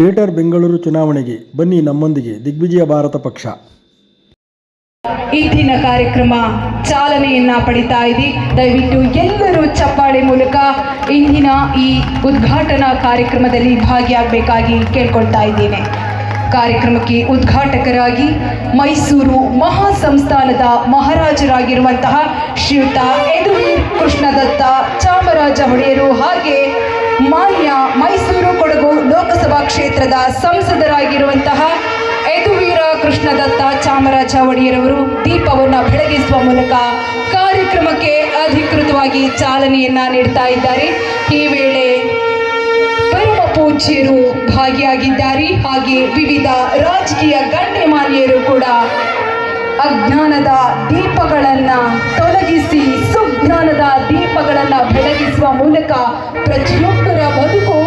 Greater Bengaluru ಚುನಾವಣೆಗೆ ಬನ್ನಿ ನಮ್ಮೊಂದಿಗೆ ದಿಗ್ವಿಜಯ ಭಾರತ ಪಕ್ಷ. ಇಂದಿನ ಕಾರ್ಯಕ್ರಮ ಚಾಲನೆಯನ್ನ ಪಡಿತಾ ಇದೆ ದಯವಿಟ್ಟು ಎಲ್ಲರೂ ಚಪ್ಪಾಳೆ ಮೂಲಕ ಇಂದಿನ ಈ ಉದ್ಘಾಟನಾ ಕಾರ್ಯಕ್ರಮದಲ್ಲಿ ಭಾಗಿಯಾಗಬೇಕಾಗಿ ಕೇಳ್ಕೊಳ್ತಾ ಇದ್ದೇನೆ. ಕಾರ್ಯಕ್ರಮಕ್ಕೆ ಉದ್ಘಾಟಕರಾಗಿ ಮೈಸೂರು ಮಹಾಸಂಸ್ಥಾನದ ಮಹಾರಾಜರಾಗಿರುವಂತಹ ಶ್ರೀಯುತ ಯದುವೀರ್ ಕೃಷ್ಣದತ್ತ ಚಾಮರಾಜ ಒಡೆಯರು ಹಾಗೆ ಮಾನ್ಯ ಮೈಸೂರು ಲೋಕಸಭಾ ಕ್ಷೇತ್ರದ ಸಂಸದರಾಗಿರುವಂತಹ ಯದುವೀರ ಕೃಷ್ಣದತ್ತ ಚಾಮರಾಜ ಒಡೆಯರವರು ದೀಪವನ್ನು ಬೆಳಗಿಸುವ ಮೂಲಕ ಕಾರ್ಯಕ್ರಮಕ್ಕೆ ಅಧಿಕೃತವಾಗಿ ಚಾಲನೆಯನ್ನ ನೀಡ್ತಾ ಇದ್ದಾರೆ. ಈ ವೇಳೆ ಪರಮ ಪೂಜ್ಯರು ಭಾಗಿಯಾಗಿದ್ದಾರೆ. ಹಾಗೆ ವಿವಿಧ ರಾಜಕೀಯ ಗಣ್ಯಮಾನ್ಯರು ಕೂಡ ಅಜ್ಞಾನದ ದೀಪಗಳನ್ನು ತೊಲಗಿಸಿ ಸುಜ್ಞಾನದ ದೀಪಗಳನ್ನು ಬೆಳಗಿಸುವ ಮೂಲಕ ಪ್ರತಿಯೊಬ್ಬರ ಬದುಕು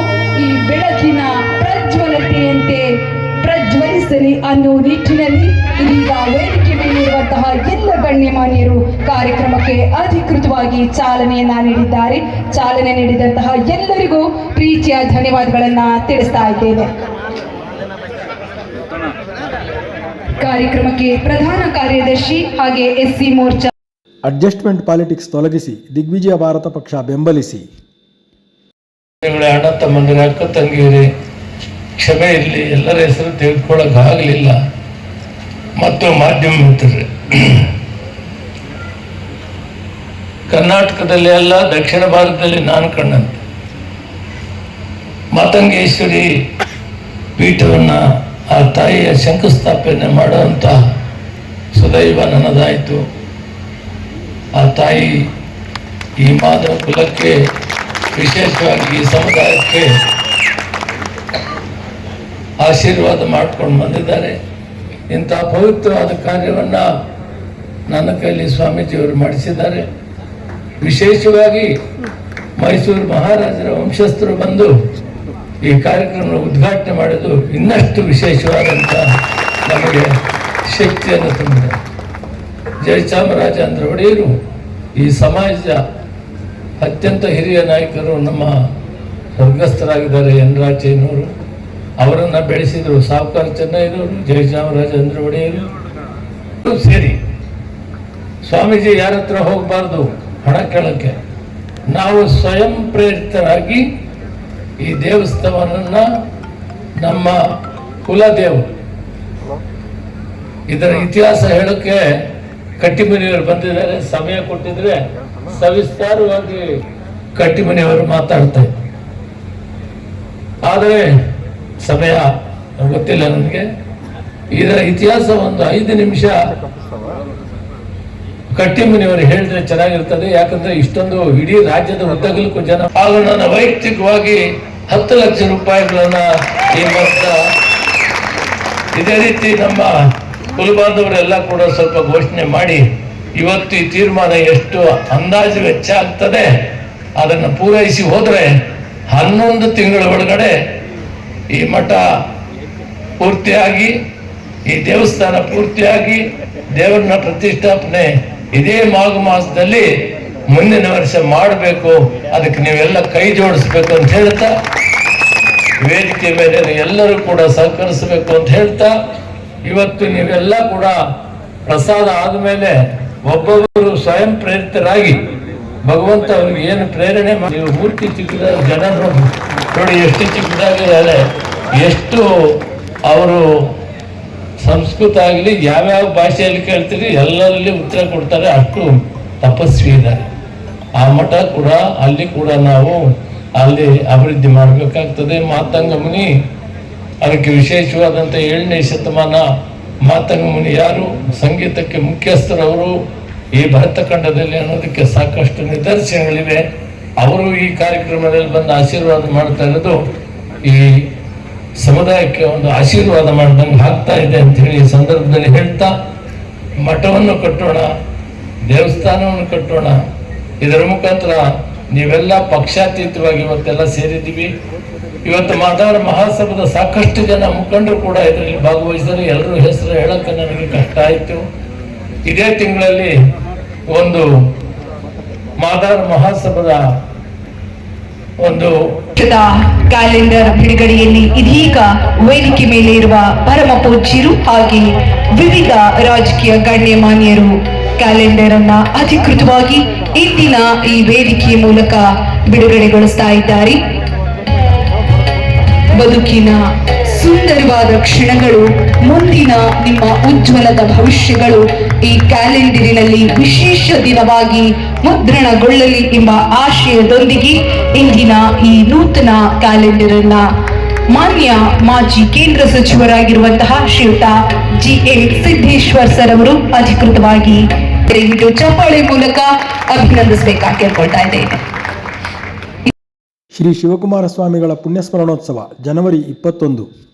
ಬೆಳಕಿನ ಪ್ರಜ್ವಲತೆಯಂತೆ ಪ್ರಜ್ವಲಿಸಲಿ ಅನ್ನೋ ನಿಟ್ಟಿನಲ್ಲಿ ಇದೀಗ ವೇದಿಕೆ ಮೇಲಿರುವಂತಹ ಎಲ್ಲ ಗಣ್ಯಮಾನ್ಯರು ಕಾರ್ಯಕ್ರಮಕ್ಕೆ ಅಧಿಕೃತವಾಗಿ ಚಾಲನೆಯನ್ನ ನೀಡಿದ್ದಾರೆ. ಚಾಲನೆ ನೀಡಿದಂತಹ ಎಲ್ಲರಿಗೂ ಪ್ರೀತಿಯ ಧನ್ಯವಾದಗಳನ್ನ ತಿಳಿಸ್ತಾ ಇದ್ದೇನೆ. ಕಾರ್ಯಕ್ರಮಕ್ಕೆ ಪ್ರಧಾನ ಕಾರ್ಯದರ್ಶಿ ಹಾಗೆ S C morcha adjustment politics ತೊಲಗಿಸಿ ದಿಗ್ವಿಜಯ ಭಾರತ ಪಕ್ಷ ಬೆಂಬಲಿಸಿ. ಅಣ್ಣ, ತಮ್ಮಂದಿರ, ಅಕ್ಕ, ತಂಗಿಯರೇ, ಕ್ಷಮೆ ಇರಲಿ, ಎಲ್ಲರ ಹೆಸರು ತೆಗೆದುಕೊಳ್ಳೋಕೆ ಆಗಲಿಲ್ಲ. ಮತ್ತು ಮಾಧ್ಯಮ ಮಿತ್ರರೇ, ಕರ್ನಾಟಕದಲ್ಲಿ ಅಲ್ಲ, ದಕ್ಷಿಣ ಭಾರತದಲ್ಲಿ ನಾನು ಕಂಡಂತೆ ಮಾತಂಗೇಶ್ವರಿ ಪೀಠವನ್ನು ಆ ತಾಯಿಯ ಶಂಕುಸ್ಥಾಪನೆ ಮಾಡುವಂಥ ಸುದೈವ ನನ್ನದಾಯಿತು ಆ ತಾಯಿ ಈ ಮಾಧವ ಕುಲಕ್ಕೆ ವಿಶೇಷವಾಗಿ ಈ ಸಮುದಾಯಕ್ಕೆ ಆಶೀರ್ವಾದ ಮಾಡ್ಕೊಂಡು ಬಂದಿದ್ದಾರೆ. ಇಂಥ ಪವಿತ್ರವಾದ ಕಾರ್ಯವನ್ನು ನನ್ನ ಕೈಲಿ ಸ್ವಾಮೀಜಿಯವರು ಮಾಡಿಸಿದ್ದಾರೆ. ವಿಶೇಷವಾಗಿ ಮೈಸೂರು ಮಹಾರಾಜರ ವಂಶಸ್ಥರು ಬಂದು ಈ ಕಾರ್ಯಕ್ರಮ ಉದ್ಘಾಟನೆ ಮಾಡೋದು ಇನ್ನಷ್ಟು ವಿಶೇಷವಾದಂಥ ನಮಗೆ ಶಕ್ತಿಯನ್ನು ತುಂಬಿದೆ ಜಯಚಾಮರಾಜೇಂದ್ರ ಒಡೆಯರು ಈ ಸಮಾಜದ ಅತ್ಯಂತ ಹಿರಿಯ ನಾಯಕರು ನಮ್ಮ ಸ್ವರ್ಗಸ್ಥರಾಗಿದ್ದಾರೆ ಎನ್ ರಾಜಯ್ಯನವರು ಅವರನ್ನು ಬೆಳೆಸಿದರು ಸಾವುಕಾರ ಚೆನ್ನೈನವರು ಜಯಚಾಮರಾಜೇಂದ್ರ ಒಡೆಯರು ಸೇರಿ. ಸ್ವಾಮೀಜಿ ಯಾರ ಹತ್ರ ಹೋಗಬಾರ್ದು? ಹಣ ಕೇಳಕ್ಕೆ. ನಾವು ಸ್ವಯಂ ಪ್ರೇರಿತರಾಗಿ ಈ ದೇವಸ್ಥಾನವನ್ನ ನಮ್ಮ ಕುಲದೇವರು ಇದರ ಇತಿಹಾಸ ಹೇಳೋಕ್ಕೆ ಕಟ್ಟಿಮನಿಯವರು ಬಂದಿದ್ದಾರೆ, ಸಮಯ ಕೊಟ್ಟಿದ್ರೆ ಸವಿಸ್ತಾರವಾಗಿ ಕಟ್ಟಿಮನೆಯವರು ಮಾತಾಡ್ತಾ ಇದ್ರು. ಆದರೆ ಸಮಯ ಗೊತ್ತಿಲ್ಲ ನನಗೆ ಇದರ ಇತಿಹಾಸ ಒಂದು ಐದು ನಿಮಿಷ ಕಟ್ಟಿಮನಿಯವರು ಹೇಳಿದ್ರೆ ಚೆನ್ನಾಗಿರ್ತದೆ ಯಾಕಂದ್ರೆ ಇಷ್ಟೊಂದು ಇಡೀ ರಾಜ್ಯದ ಉದ್ದಗಲಕ್ಕೂ ಜನ ಹಾಗೂ ನನ್ನ ವೈಯಕ್ತಿಕವಾಗಿ ಹತ್ತು ಲಕ್ಷ ರೂಪಾಯಿಗಳನ್ನ ಈ ವರ್ಷ ಇದೇ ರೀತಿ ನಮ್ಮ ಕುಲಬಾಂಧವರೆಲ್ಲ ಕೂಡ ಸ್ವಲ್ಪ ಘೋಷಣೆ ಮಾಡಿ ಇವತ್ತು ಈ ತೀರ್ಮಾನ ಎಷ್ಟು ಅಂದಾಜು ವೆಚ್ಚ ಆಗ್ತದೆ, ಅದನ್ನು ಪೂರೈಸಿ ಹೋದರೆ ಹನ್ನೊಂದು ತಿಂಗಳ ಒಳಗಡೆ ಈ ಮಠ ಪೂರ್ತಿಯಾಗಿ, ಈ ದೇವಸ್ಥಾನ ಪೂರ್ತಿಯಾಗಿ ದೇವರನ್ನ ಪ್ರತಿಷ್ಠಾಪನೆ ಇದೇ ಮಾಘ ಮಾಸದಲ್ಲಿ ಮುಂದಿನ ವರ್ಷ ಮಾಡಬೇಕು. ಅದಕ್ಕೆ ನೀವೆಲ್ಲ ಕೈ ಜೋಡಿಸ್ಬೇಕು ಅಂತ ಹೇಳ್ತಾ, ವೇದಿಕೆ ಮೇಲೆ ಎಲ್ಲರೂ ಕೂಡ ಸಹಕರಿಸಬೇಕು ಅಂತ ಹೇಳ್ತಾ, ಇವತ್ತು ನೀವೆಲ್ಲ ಕೂಡ ಪ್ರಸಾದ ಆದಮೇಲೆ ಒಬ್ಬೊಬ್ಬರು ಸ್ವಯಂ ಪ್ರೇರಿತರಾಗಿ ಭಗವಂತ ಅವ್ರಿಗೆ ಏನು ಪ್ರೇರಣೆ ಮಾಡಿ ಮೂರ್ತಿ ಚಿಕ್ಕದ ಜನ ನೋಡಿ ಎಷ್ಟು ಚಿಕ್ಕದಾಗಿದ್ದಾರೆ. ಎಷ್ಟು ಅವರು ಸಂಸ್ಕೃತ ಆಗಲಿ ಯಾವ್ಯಾವ ಭಾಷೆಯಲ್ಲಿ ಕೇಳ್ತೀರಿ, ಎಲ್ಲರಲ್ಲಿ ಉತ್ತರ ಕೊಡ್ತಾರೆ, ಅಷ್ಟು ತಪಸ್ವಿ ಇದ್ದಾರೆ. ಆ ಮಠ ಕೂಡ, ಅಲ್ಲಿ ಕೂಡ ನಾವು ಅಲ್ಲಿ ಅಭಿವೃದ್ಧಿ ಮಾಡಬೇಕಾಗ್ತದೆ. ಮಾತಾಂಗ ಮುನಿ ಅದಕ್ಕೆ ವಿಶೇಷವಾದಂಥ ಏಳನೇ ಶತಮಾನ ಮಾತಂಗ ಮುನಿ ಯಾರು? ಸಂಗೀತಕ್ಕೆ ಮುಖ್ಯಸ್ಥರವರು ಈ ಭರತಖಂಡದಲ್ಲಿ ಅನ್ನೋದಕ್ಕೆ ಸಾಕಷ್ಟು ನಿದರ್ಶನಗಳಿವೆ. ಅವರು ಈ ಕಾರ್ಯಕ್ರಮದಲ್ಲಿ ಬಂದು ಆಶೀರ್ವಾದ ಮಾಡ್ತಾ ಇರೋದು ಈ ಸಮುದಾಯಕ್ಕೆ ಒಂದು ಆಶೀರ್ವಾದ ಮಾಡಿದಂಗೆ ಆಗ್ತಾ ಇದೆ ಅಂತ ಹೇಳಿ ಈ ಸಂದರ್ಭದಲ್ಲಿ ಹೇಳ್ತಾ, ಮಠವನ್ನು ಕಟ್ಟೋಣ, ದೇವಸ್ಥಾನವನ್ನು ಕಟ್ಟೋಣ, ಇದರ ಮುಖಾಂತರ ನೀವೆಲ್ಲ ಪಕ್ಷಾತೀತವಾಗಿ ಇವತ್ತೆಲ್ಲ ಸೇರಿದ್ದೀವಿ. ಇವತ್ತು ಮಾತಾಡ ಮಹಾಸಭದ ಸಾಕಷ್ಟು ಜನ ಮುಖಂಡರು ಕೂಡ ಇದರಲ್ಲಿ ಭಾಗವಹಿಸಿದರೆ. ಎಲ್ಲರೂ ಹೆಸರು ಹೇಳಕ್ಕೆ ನನಗೆ ಕಷ್ಟ ಆಯಿತು. ಇದೇ ತಿಂಗಳಲ್ಲಿ ಒಂದು ಮಾದಾರ ಮಹಾಸಭದ ಒಂದು ಕ್ಯಾಲೆಂಡರ್ ಬಿಡುಗಡೆಯಲ್ಲಿ ಇದೀಗ ವೇದಿಕೆ ಮೇಲೆ ಇರುವ ಪರಮ ಪೂಜ್ಯರು ಹಾಗೆ ವಿವಿಧ ರಾಜಕೀಯ ಗಣ್ಯಮಾನ್ಯರು ಕ್ಯಾಲೆಂಡರ್ ಅನ್ನ ಅಧಿಕೃತವಾಗಿ ಇಂದಿನ ಈ ವೇದಿಕೆಯ ಮೂಲಕ ಬಿಡುಗಡೆಗೊಳಿಸ್ತಾ ಇದ್ದಾರೆ. ಬದುಕಿನ ಸುಂದರವಾದ ಕ್ಷಣಗಳು, ಮುಂದಿನ ನಿಮ್ಮ ಉಜ್ವಲದ ಭವಿಷ್ಯಗಳು ಈ ಕ್ಯಾಲೆಂಡರಿನಲ್ಲಿ ವಿಶೇಷ ದಿನವಾಗಿ ಮುದ್ರಣಗೊಳ್ಳಲಿ ಎಂಬ ಆಶಯದೊಂದಿಗೆ ಇಂದಿನ ಈ ನೂತನ ಕ್ಯಾಲೆಂಡರ್ ಅನ್ನ ಮಾನ್ಯ ಮಾಜಿ ಕೇಂದ್ರ ಸಚಿವರಾಗಿರುವಂತಹ ಶ್ರೀಯುತ ಜಿ ಎ ಸಿದ್ದೇಶ್ವರ್ ಸರ್ ಅವರು ಅಧಿಕೃತವಾಗಿ ಚಪ್ಪಾಳೆ ಮೂಲಕ ಅಭಿನಂದಿಸಬೇಕಾಗಿ ಕೇಳ್ಕೊಳ್ತಾ ಇದ್ದೇನೆ. ಶ್ರೀ ಶಿವಕುಮಾರ ಸ್ವಾಮಿಗಳ ಪುಣ್ಯಸ್ಮರಣೋತ್ಸವ ಜನವರಿ ಇಪ್ಪತ್ತೊಂದು.